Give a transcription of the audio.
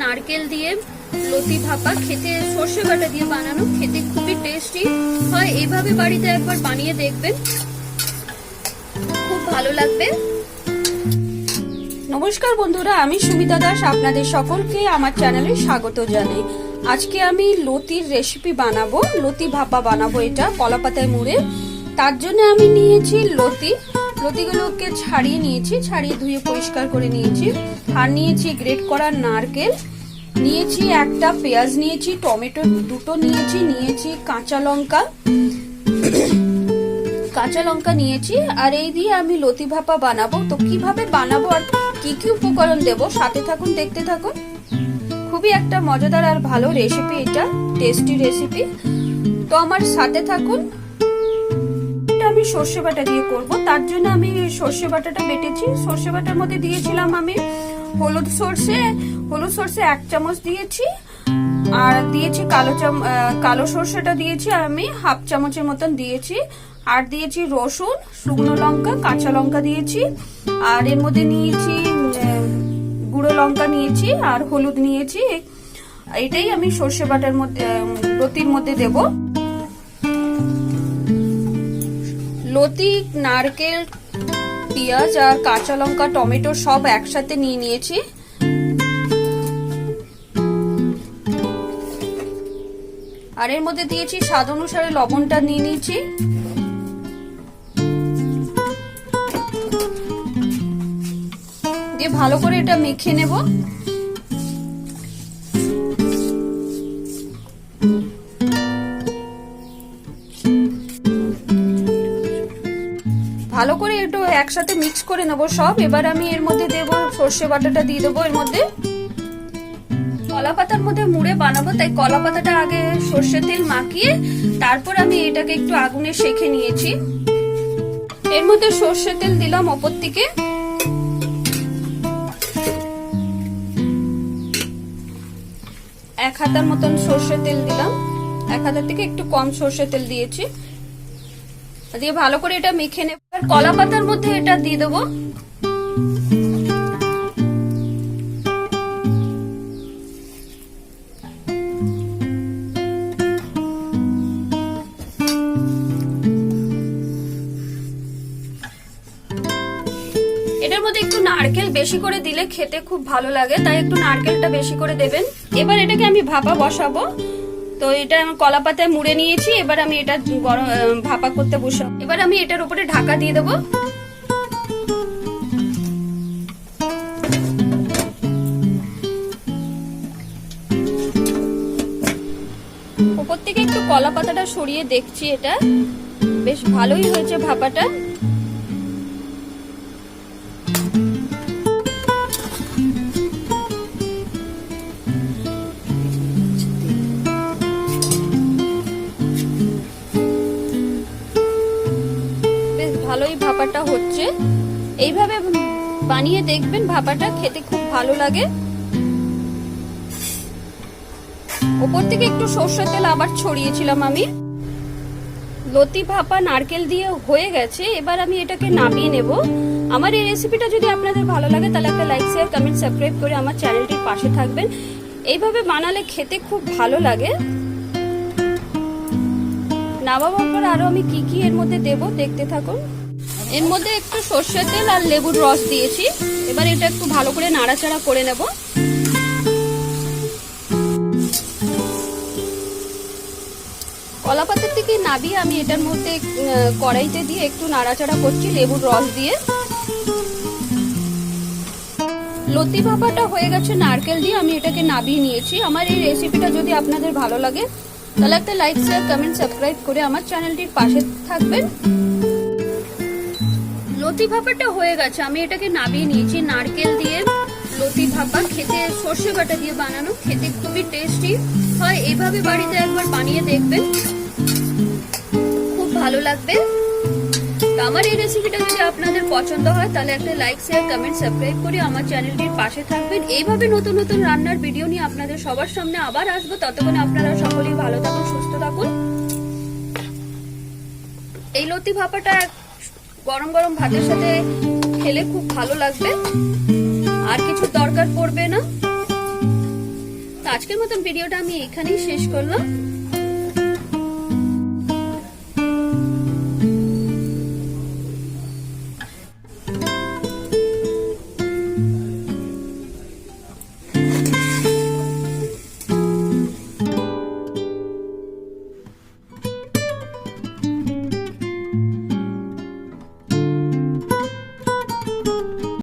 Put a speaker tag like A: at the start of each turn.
A: নারকেল দিয়ে লতি ভাপা, খেতে সর্ষে বাটা দিয়ে বানানো, খেতে খুবই টেস্টি হয় এইভাবে বাড়িতে একবার বানিয়ে দেখবেন। খুব ভালো লাগবে।
B: নমস্কার বন্ধুরা, আমি সুমিতা দাস, আপনাদের সকলকে আমার চ্যানেলে স্বাগত জানাই। আজকে আমি লতির রেসিপি বানাবো, লতি ভাপা বানাবো এটা কলা পাতায় মুড়ে। তার জন্য আমি নিয়েছি লতি। লতিগুলোকে ছাড়িয়ে নিয়েছি, ছাড়িয়ে ধুয়ে পরিষ্কার করে নিয়েছি। আর নিয়েছি গ্রেট করা নারকেল। নিয়েছি একটা পেঁয়াজ নিয়েছি, টমেটো দুটো নিয়েছি নিয়েছি কাঁচা লঙ্কা। কাঁচা লঙ্কা নিয়েছি। আর এই দিয়ে আমি লতি ভাপা বানাবো। তো কীভাবে বানাবো আর কি কি উপকরণ দেব সাথে থাকুন, দেখতে থাকুন। খুবই একটা মজাদার আর ভালো রেসিপি এটা টেস্টি রেসিপি তো আমার সাথে থাকুন। আমি সর্ষে বাটা দিয়ে করব। তার জন্য আমি সর্ষে বাটাটা বেটেছি। সর্ষে বাটার মধ্যে দিয়েছিলাম আমি হলুদ সর্ষে। হলুদ সর্ষে এক চামচ দিয়েছি। আর দিয়েছি কালো চাম কালো সর্ষেটা দিয়েছি আমি, হাফ চামচের মতন দিয়েছি। আর দিয়েছি রসুন, শুকনো লঙ্কা, কাঁচা লঙ্কা দিয়েছি। আর এর মধ্যে নিয়েছি গুঁড়ো লঙ্কা নিয়েছি আর হলুদ নিয়েছি। এটাই আমি সর্ষে বাটার মধ্যে লতির মধ্যে দেব। লতি নারকেল, পেঁয়াজ আর কাঁচা লঙ্কা, টমেটো সব একসাথে নিয়ে নিয়েছি। আর এর মধ্যে দিয়েছি স্বাদ অনুসারে লবণটা নিয়ে নিয়েছি। দিয়ে ভালো করে এটা মেখে নেব। ভালো করে একটু একসাথে মিক্স করে নেব সব। এবার আমি এর মধ্যে দেব সর্ষে বাটাটা দিয়ে দেবো এর মধ্যে। কলা পাতার মধ্যে মুড়ে বানাবো, তাই কলা পাতাটা আগে সর্ষে তেল মাখিয়ে তারপর আমি এটাকে একটু আগুনে সেখে নিয়েছি। এর মধ্যে সর্ষে তেল দিলাম অপর থেকে এক হাতার মতন সর্ষে তেল দিলাম। এক হাতার থেকে একটু কম সর্ষে তেল দিয়েছি। দিয়ে ভালো করে এটা মেখে নেব। আর কলা পাতার মধ্যে এটা দিয়ে দেবো। এটার মধ্যে একটু নারকেল বেশি করে দিলে খেতে খুব ভালো লাগে, তাই একটু নারকেলটা বেশি করে দেবেন। এবার এটাকে আমি ভাপা বসাবো। তো এটা আমি কলা পাতায় মুড়ে নিয়েছি, এবার আমি এটা গরম ভাপা করতে বসাবো এবার আমি এটার উপরে ঢাকা দিয়ে দেবো। উপর থেকে একটু কলা পাতাটা সরিয়ে দেখছি এটা। বেশ ভালোই হয়েছে ভাপাটা। বেশ ভালোই ভাপাটা হচ্ছে। এইভাবে বানিয়ে দেখবেন ভাপাটা, খেতে খুব ভালো লাগে। ওপর থেকে একটু সর্ষের তেল আবার ছড়িয়েছিলাম আমি। লতি ভাপা, নারকেল দিয়ে হয়ে গেছে। এবার আমি এটাকে নামিয়ে নেব। আমার এই রেসিপিটা যদি আপনাদের ভালো লাগে, তাহলে একটা লাইক শেয়ার কমেন্ট সাবস্ক্রাইব করে আমার চ্যানেলটির পাশে থাকবেন। এইভাবে বানালে খেতে খুব ভালো লাগে। নামাবার পর আরও আমি কি কি এর মধ্যে দেব দেখতে থাকুন। এর মধ্যে একটু সর্ষের তেল আর লেবুর রস দিয়েছি। এবার এটা একটু ভালো করে নাড়াচাড়া করে নেব। কলা পাতার থেকে নাবিয়ে আমি এটার মধ্যে কড়াইতে দিয়ে একটু নাড়াচাড়া করছি লেবুর রস দিয়ে। লতি ভাপাটা হয়ে গেছে, নারকেল দিয়ে আমি এটাকে নাবিয়ে নিয়েছি। আমার এই রেসিপিটা যদি আপনাদের ভালো লাগে তাহলে একটা লাইক শেয়ার কমেন্ট সাবস্ক্রাইব করে আমার চ্যানেলটির পাশে থাকবেন। লতি ভাপাটা হয়ে গেছে। আমি এটাকে নাবিয়ে নিয়েছি নারকেল দিয়ে। লতি ভাপা খেতে, সর্ষে বাটা দিয়ে বানানো। খেতে খুবই টেস্টি হয়, এইভাবে বাড়িতে একবার বানিয়ে দেখবেন। খুব ভালো লাগবে। আমার এই রেসিপিটা যদি আপনাদের পছন্দ হয়, তাহলে একটা লাইক শেয়ার কমেন্ট সাবস্ক্রাইব করে আমার চ্যানেলটির পাশে থাকবেন। এইভাবে নতুন নতুন রান্নার ভিডিও নিয়ে আপনাদের সবার সামনে আবার আসব। ততক্ষণ আপনারা সকলেই ভালো থাকুন, সুস্থ থাকুন। এই লতি ভাপাটা
A: গরম গরম ভাতের সাথে খেলে খুব ভালো লাগবে। আর কিছু দরকার পড়বে না। আজকের মতন ভিডিওটা আমি এখানেই শেষ করলাম।